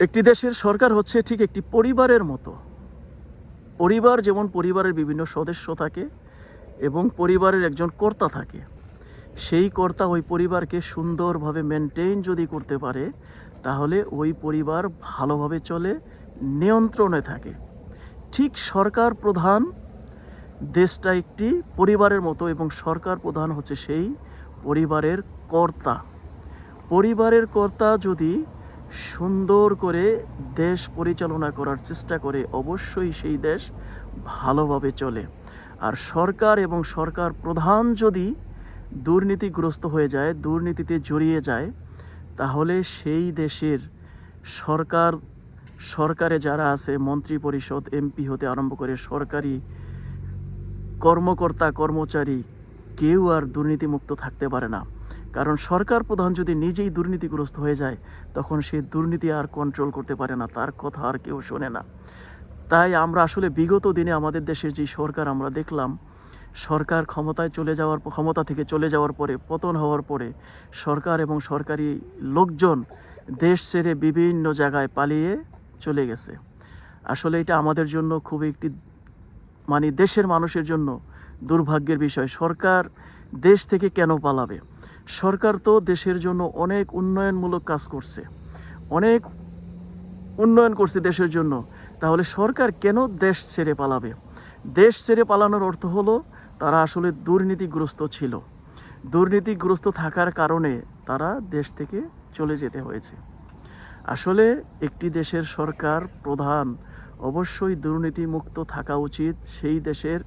একটি দেশের সরকার হচ্ছে ঠিক একটি পরিবারের মতো। পরিবার যেমন পরিবারের বিভিন্ন সদস্য থাকে এবং পরিবারের একজন কর্তা থাকে, সেই কর্তা ওই পরিবারকে সুন্দরভাবে মেনটেন যদি করতে পারে, তাহলে ওই পরিবার ভালোভাবে চলে, নিয়ন্ত্রণে থাকে। ঠিক সরকার প্রধান দেশটা একটি পরিবারের মতো এবং সরকার প্রধান হচ্ছে সেই পরিবারের কর্তা। পরিবারের কর্তা যদি সুন্দর করে দেশ পরিচালনা করার চেষ্টা করে অবশ্যই সেই দেশ ভালোভাবে চলে। আর সরকার এবং সরকার প্রধান যদি দুর্নীতিগ্রস্ত হয়ে যায়, দুর্নীতিতে জড়িয়ে যায়, তাহলে সেই দেশের সরকার, সরকারে যারা আছে মন্ত্রী পরিষদ এমপি হতে আরম্ভ করে সরকারি কর্মকর্তা, কর্মচারী, কেউ আর দুর্নীতিমুক্ত থাকতে পারে না। কারণ সরকার প্রধান যদি নিজেই দুর্নীতিগ্রস্ত হয়ে যায়, তখন সে দুর্নীতি আর কন্ট্রোল করতে পারে না, তার কথা আর কেউ শোনে না। তাই আমরা আসলে বিগত দিনে আমাদের দেশের যে সরকার আমরা দেখলাম, সরকার ক্ষমতায় চলে যাওয়ার ক্ষমতা থেকে চলে যাওয়ার পরে, পতন হওয়ার পরে, সরকার এবং সরকারি লোকজন দেশ ছেড়ে বিভিন্ন জায়গায় পালিয়ে চলে গেছে। আসলে এটা আমাদের জন্য খুব একটি মানে দেশের মানুষের জন্য দুর্ভাগ্যের বিষয়। সরকার দেশ থেকে কেন পালাবে? সরকার তো দেশের জন্য অনেক উন্নয়নমূলক কাজ করছে। অনেক উন্নয়ন করছে দেশের জন্য। তাহলে সরকার কেন দেশ ছেড়ে পালাবে? দেশ ছেড়ে পালানোর অর্থ হলো, তারা আসলে দুর্নীতিগ্রস্ত ছিল। দুর্নীতিগ্রস্ত থাকার কারণে তারা দেশ থেকে চলে যেতে হয়েছে। আসলে একটি দেশের সরকার প্রধান, অবশ্যই দুর্নীতিমুক্ত থাকা উচিত। সেই দেশের,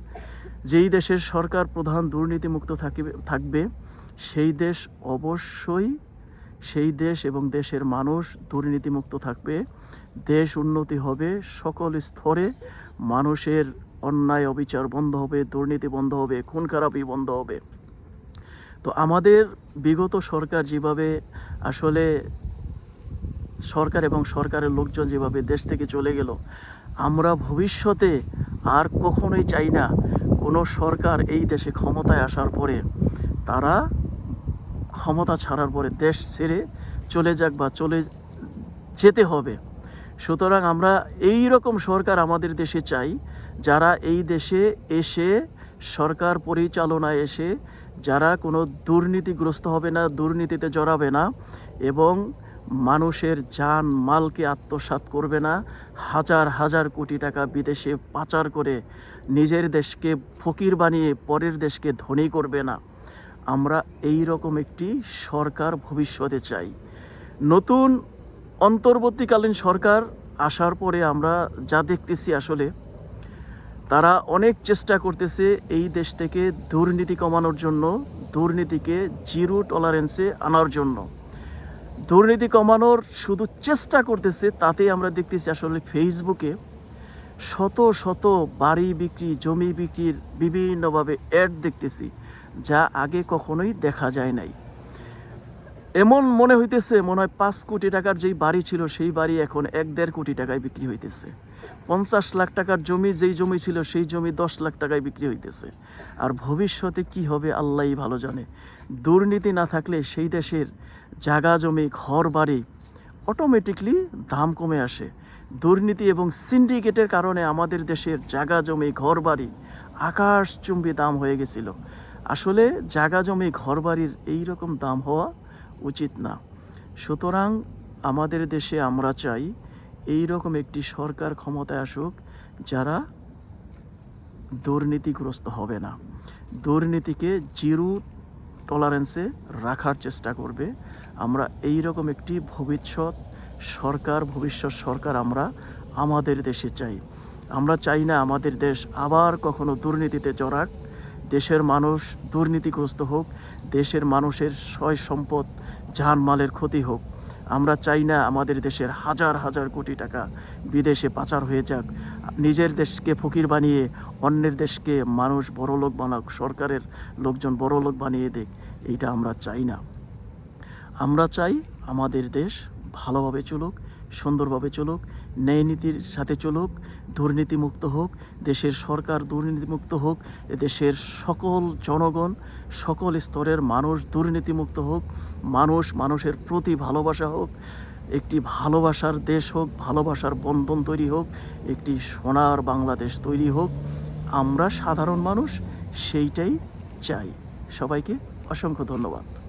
যেই দেশের সরকার প্রধান দুর্নীতিমুক্ত থাকিবে থাকবে সেই দেশ অবশ্যই, সেই দেশ এবং দেশের মানুষ দুর্নীতিমুক্ত থাকবে। দেশ উন্নতি হবে সকল স্তরে। মানুষের অন্যায় অবিচার বন্ধ হবে, দুর্নীতি বন্ধ হবে, খুন খারাপি বন্ধ হবে। তো আমাদের বিগত সরকার যেভাবে আসলে সরকার এবং সরকারের লোকজন যেভাবে দেশ থেকে চলে গেল, আমরা ভবিষ্যতে আর কখনোই চাই না কোনো সরকার এই দেশে ক্ষমতায় আসার পরে তারা ক্ষমতা ছাড়ার পরে দেশ ছেড়ে চলে যাক বা চলে যেতে হবে। সুতরাং আমরা এই রকম সরকার আমাদের দেশে চাই, যারা এই দেশে এসে, সরকার পরিচালনায় এসে, যারা কোনো দুর্নীতিগ্রস্ত হবে না, দুর্নীতিতে জড়াবে না এবং মানুষের যান মালকে আত্মসাৎ করবে না, হাজার হাজার কোটি টাকা বিদেশে পাচার করে নিজের দেশকে ফকির বানিয়ে পরের দেশকে ধনী করবে না। আমরা এই রকম একটি সরকার ভবিষ্যতে চাই। নতুন অন্তর্বর্তীকালীন সরকার আসার পরে আমরা যা দেখতেছি আসলে, তারা অনেক চেষ্টা করতেছে এই দেশ থেকে দুর্নীতি কমানোর জন্য, দুর্নীতিকে জিরো টলারেন্সে আনার জন্য। দুর্নীতি কমানোর শুধু চেষ্টা করতেছে তাতে আমরা দেখতেছি আসলে ফেসবুকে শত শত বাড়ি বিক্রি, জমি বিক্রির বিভিন্নভাবে অ্যাড দেখতেছি। যা আগে কখনোই দেখা যায় নাই। এমন মনে হইতেছে, মনে হয় পাঁচ কোটি টাকার যেই বাড়ি ছিল, সেই বাড়ি এখন এক দেড় কোটি টাকায় বিক্রি হইতেছে। পঞ্চাশ লাখ টাকার জমি, যেই জমি ছিল, সেই জমি দশ লাখ টাকায় বিক্রি হইতেছে। আর ভবিষ্যতে কি হবে আল্লাহই ভালো জানে। দুর্নীতি না থাকলে সেই দেশের জাগা জমি, ঘর বাড়ি অটোমেটিকলি দাম কমে আসে। দুর্নীতি এবং সিন্ডিকেটের কারণে আমাদের দেশের জাগা জমি, ঘর বাড়ি আকাশচুম্বী দাম হয়ে গেছিল। আসলে জাগা জমি ঘর বাড়ির এই রকম দাম হওয়া উচিত না। সুতরাং আমাদের দেশে আমরা চাই এই রকম একটি সরকার ক্ষমতায় আসুক যারা দুর্নীতিগ্রস্ত হবে না। দুর্নীতিকে জিরো টলারেন্সে রাখার চেষ্টা করবে। আমরা এই রকম একটি ভবিষ্যৎ সরকার ভবিষ্যৎ সরকার আমরা আমাদের দেশে চাই। আমরা চাই না আমাদের দেশ আবার কখনো দুর্নীতিতে জড়াক। দেশের মানুষ দুর্নীতিগ্রস্ত হোক, দেশের মানুষের সয় সম্পদ, জানমালের ক্ষতি হোক। আমরা চাই না আমাদের দেশের হাজার হাজার কোটি টাকা বিদেশে পাচার হয়ে যাক। নিজের দেশকে ফকির বানিয়ে অন্যের দেশকে মানুষ বড়লোক বানাক, সরকারের লোকজন বড়লোক বানিয়ে দেখ এইটা আমরা চাই না। আমরা চাই আমাদের দেশ ভালোভাবে চলুক সুন্দরভাবে চলুক ন্যায় নীতির সাথে চলুক, দুর্নীতিমুক্ত হোক, দেশের সরকার দুর্নীতিমুক্ত হোক, দেশের সকল জনগণ, সকল স্তরের মানুষ দুর্নীতিমুক্ত হোক, মানুষ মানুষের প্রতি ভালোবাসা হোক, একটি ভালোবাসার দেশ হোক, ভালোবাসার বন্ধন তৈরি হোক, একটি সোনার বাংলাদেশ তৈরি হোক, আমরা সাধারণ মানুষ সেইটাই চাই। সবাইকে অসংখ্য ধন্যবাদ।